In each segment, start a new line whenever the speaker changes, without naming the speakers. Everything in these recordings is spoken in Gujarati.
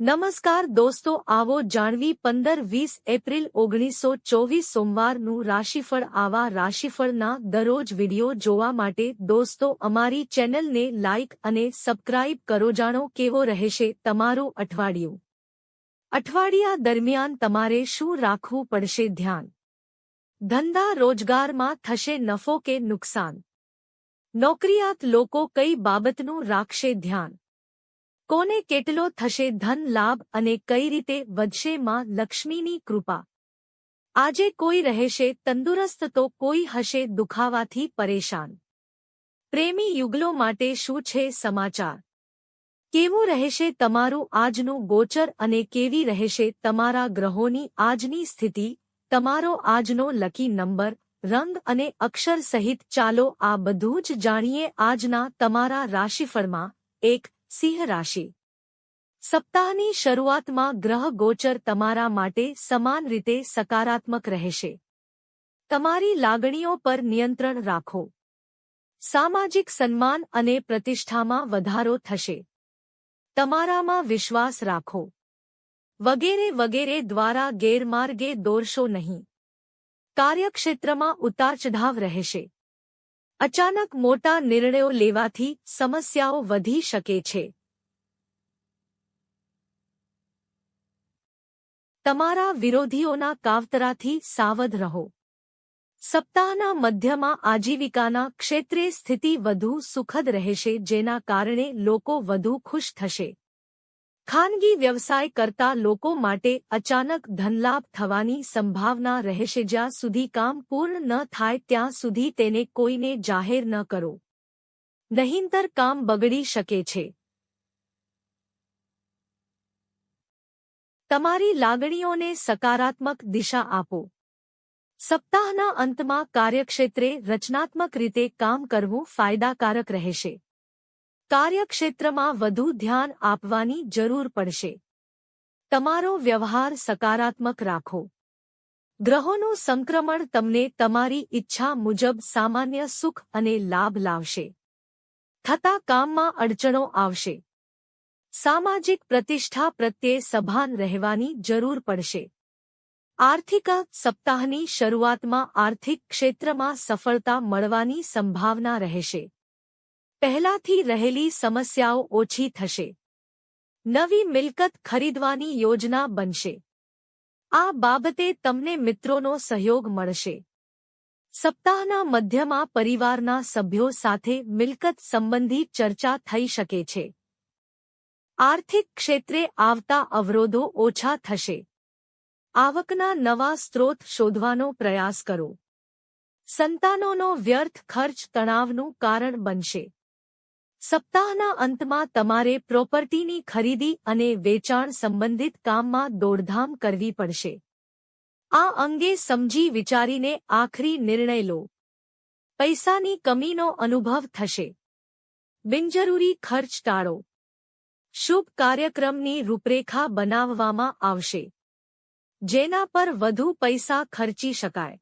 નમસ્કાર દોસ્તો, આવો જાણવી પંદર વીસ એપ્રિલ ઓગણીસો ચોવીસ સોમવારનું રાશિફળ, આવા રાશિફળના દરરોજ વિડિયો જોવા માટે દોસ્તો, અમારી ચેનલને લાઇક અને સબસ્ક્રાઇબ કરો, જાણો કેવો રહેશે તમારું અઠવાડિયું. અઠવાડિયા દરમિયાન તમારે શું રાખવું પડશે ધ્યાન? ધંધા રોજગારમાં થશે નફો કે નુકસાન? નોકરિયાત લોકો કઈ બાબતનું રાખશે ધ્યાન? કોને કેટલો થશે ધન લાભ અને કઈ રીતે વધશે માં લક્ષ્મીની કૃપા? આજે કોઈ રહેશે તંદુરસ્ત તો કોઈ હશે દુખાવાથી પરેશાન. પ્રેમી યુગલો માટે શું છે સમાચાર? કેવું રહેશે તમારું આજનું ગોચર અને કેવી રહેશે તમારા ગ્રહોની આજની સ્થિતિ? તમારો આજનો લકી નંબર, રંગ અને અક્ષર સહિત ચાલો આ બધું જ જાણીએ આજના તમારા રાશિફળમાં. એક સિંહ રાશિ. સપ્તાહની શરૂઆતમાં ગ્રહ ગોચર તમારા માટે સમાન રીતે સકારાત્મક રહેશે. તમારી લાગણીઓ પર નિયંત્રણ રાખો. સામાજિક સન્માન અને પ્રતિષ્ઠામાં વધારો થશે. તમારામાં વિશ્વાસ રાખો. વગેરે વગેરે દ્વારા ગેરમાર્ગે દોરશો નહીં. કાર્યક્ષેત્રમાં ઉતારચઢાવ રહેશે. અચાનક મોટા નિર્ણયો લેવાથી સમસ્યાઓ વધી શકે છે. તમારા વિરોધીઓના કાવતરાથી સાવધ રહો. સપ્તાહના મધ્યમાં આજીવિકાના ક્ષેત્રે સ્થિતિ વધુ સુખદ રહેશે, જેના કારણે લોકો વધુ ખુશ થશે. ખાનગી વ્યવસાય કરતા લોકો માટે અચાનક ધનલાભ થવાની સંભાવના રહેશે. જ્યાં સુધી કામ પૂર્ણ ન થાય, ત્યાં સુધી તેને કોઈને જાહેર ન કરો. નહીંતર કામ બગડી શકે છે. તમારી લાગણીઓને સકારાત્મક દિશા આપો. સપ્તાહના અંતમાં કાર્યક્ષેત્રે રચનાત્મક રીતે કામ કરવું ફાયદાકારક રહેશે. કાર્યક્ષેત્રમાં વધુ ધ્યાન આપવાની જરૂર પડશે. તમારો વ્યવહાર સકારાત્મક રાખો. ગ્રહોનું સંક્રમણ તમને તમારી ઈચ્છા મુજબ સામાન્ય સુખ અને લાભ લાવશે. થતા કામમાં અડચણો આવશે. સામાજિક પ્રતિષ્ઠા પ્રત્યે સભાન રહેવાની જરૂર પડશે. આર્થિક સપ્તાહની શરૂઆતમાં આર્થિક ક્ષેત્રમાં સફળતા મળવાની સંભાવના રહેશે. પહેલાથી રહેલી સમસ્યાઓ ઓછી થશે. નવી મિલકત ખરીદવાની યોજના બનશે. આ બાબતે તમને મિત્રોનો સહયોગ મળશે. સપ્તાહના મધ્યમાં પરિવારના સભ્યો સાથે મિલકત સંબંધી ચર્ચા થઈ શકે છે. આર્થિક ક્ષેત્રે આવતા અવરોધો ઓછા થશે. આવકના નવા સ્ત્રોત શોધવાનો પ્રયાસ કરો. સંતાનોનો વ્યર્થ ખર્ચ તણાવનું કારણ બનશે. સપ્તાહના અંતમાં તમારે પ્રોપર્ટીની ખરીદી અને વેચાણ સંબંધિત કામમાં દોડધામ કરવી પડશે. આ અંગે સમજી વિચારીને આખરી નિર્ણય લો. પૈસાની કમીનો અનુભવ થશે. બિનજરૂરી ખર્ચ ટાળો. શુભ કાર્યક્રમની રૂપરેખા બનાવવામાં આવશે. જેના પર વધુ પૈસા ખર્ચી શકાય.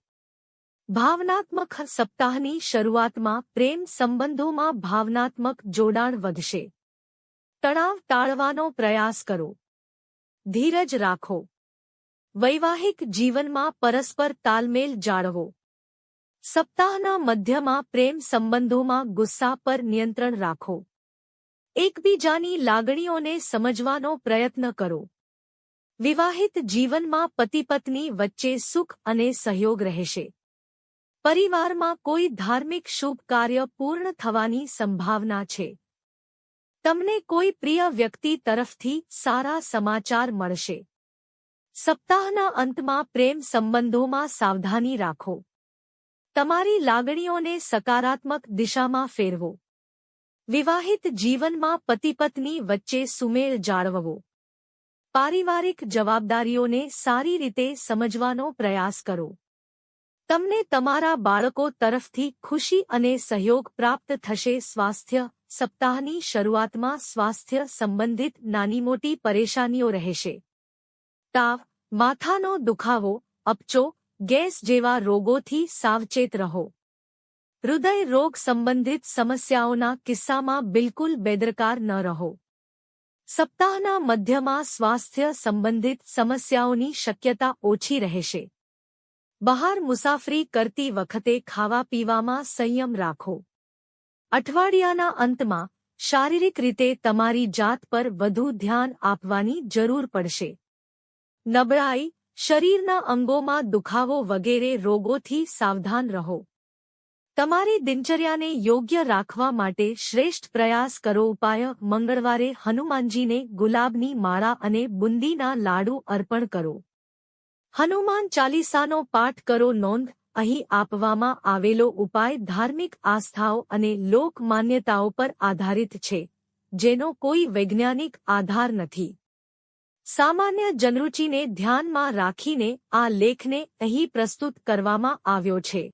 ભાવનાત્મક સપ્તાહની શરૂઆતમાં પ્રેમ સંબંધોમાં ભાવનાત્મક જોડાણ વધશે. તણાવ ટાળવાનો પ્રયાસ કરો. ધીરજ રાખો. વૈવાહિક જીવનમાં પરસ્પર તાલમેલ જાળવો. સપ્તાહના મધ્યમાં પ્રેમ સંબંધોમાં ગુસ્સા પર નિયંત્રણ રાખો. એકબીજાની લાગણીઓને સમજવાનો પ્રયત્ન કરો. વિવાહિત જીવનમાં પતિપત્ની વચ્ચે સુખ અને સહયોગ રહેશે. પરિવારમાં કોઈ ધાર્મિક શુભ કાર્ય પૂર્ણ થવાની સંભાવના છે. તમને કોઈ પ્રિય વ્યક્તિ તરફથી સારા સમાચાર મળશે. સપ્તાહના અંતમાં પ્રેમ સંબંધોમાં સાવધાની રાખો. તમારી લાગણીઓને સકારાત્મક દિશામાં ફેરવો. વિવાહિત જીવનમાં પતિપત્ની વચ્ચે સુમેળ જાળવવો. પારિવારિક જવાબદારીઓને સારી રીતે સમજવાનો પ્રયાસ કરો. તમને તમારા બાળકો તરફથી ખુશી અને સહયોગ પ્રાપ્ત થશે. સ્વાસ્થ્ય સપ્તાહની શરૂઆતમાં સ્વાસ્થ્ય સંબંધિત નાની મોટી પરેશાનીઓ રહેશે. તાવ, માથાનો દુખાવો, અપચો, ગેસ જેવા રોગોથી સાવચેત રહો. હૃદય રોગ સંબંધિત સમસ્યાઓના કિસ્સામાં બિલકુલ બેદરકાર ન રહો. સપ્તાહના મધ્યમાં સ્વાસ્થ્ય સંબંધિત સમસ્યાઓની શક્યતા ઓછી રહેશે. બહાર મુસાફરી કરતી વખતે ખાવા પીવામાં સંયમ રાખો. અઠવાડિયાના અંતમાં શારીરિક રીતે તમારી જાત પર વધુ ધ્યાન આપવાની જરૂર પડશે. નબળાઈ, શરીરના અંગોમાં દુખાવો વગેરે રોગોથી સાવધાન રહો. તમારી દિનચર્યાને યોગ્ય રાખવા માટે શ્રેષ્ઠ પ્રયાસ કરો. ઉપાય, મંગળવારે હનુમાનજીને ગુલાબની માળા અને બુંદીના લાડુ અર્પણ કરો. હનુમાન ચાલીસાનો પાઠ કરો નોંધ, અહીં આપવામાં આવેલો ઉપાય ધાર્મિક આસ્થાઓ અને લોક માન્યતાઓ પર આધારિત છે, જેનો કોઈ વૈજ્ઞાનિક આધાર નથી. સામાન્ય જનરૂચિને ધ્યાનમાં રાખીને આ લેખને અહીં પ્રસ્તુત કરવામાં આવ્યો છે.